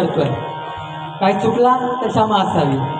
करतोय. काय चुकला तर क्षमा असावी.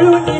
কারণে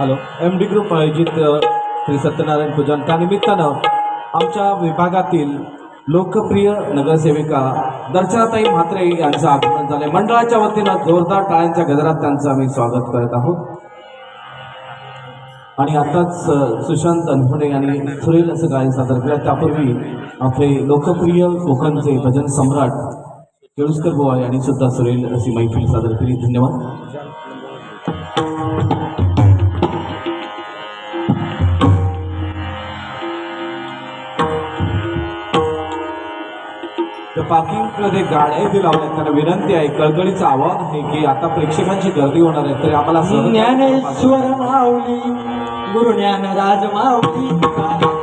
हॅलो. एम डी ग्रुप आयोजित श्री सत्यनारायण पूजन. त्यानिमित्तानं आमच्या विभागातील लोकप्रिय नगरसेविका दर्शनाताई म्हात्रे यांचं आगमन झाले मंडळाच्या वतीनं जोरदार टाळ्यांच्या गजरात त्यांचं आम्ही स्वागत करत आहोत. आणि आताच सुशांत अनहोणे यांनी सुरेल असं गायन सादर केलं. त्यापूर्वी आपले लोकप्रिय कोकणचे भजन सम्राट केळुस्कर बुवा यांनी सुद्धा सुरेल अशी मैफिल सादर केली. धन्यवाद. त्या पार्किंगमध्ये गाड्याही लावल्यात त्यांना विनंती आहे कळकळीचं आव्हान आहे की आता प्रेक्षकांची गर्दी होणार आहे. तरी आम्हाला ज्ञानेश्वर माऊली गुरु ज्ञान राज माऊली.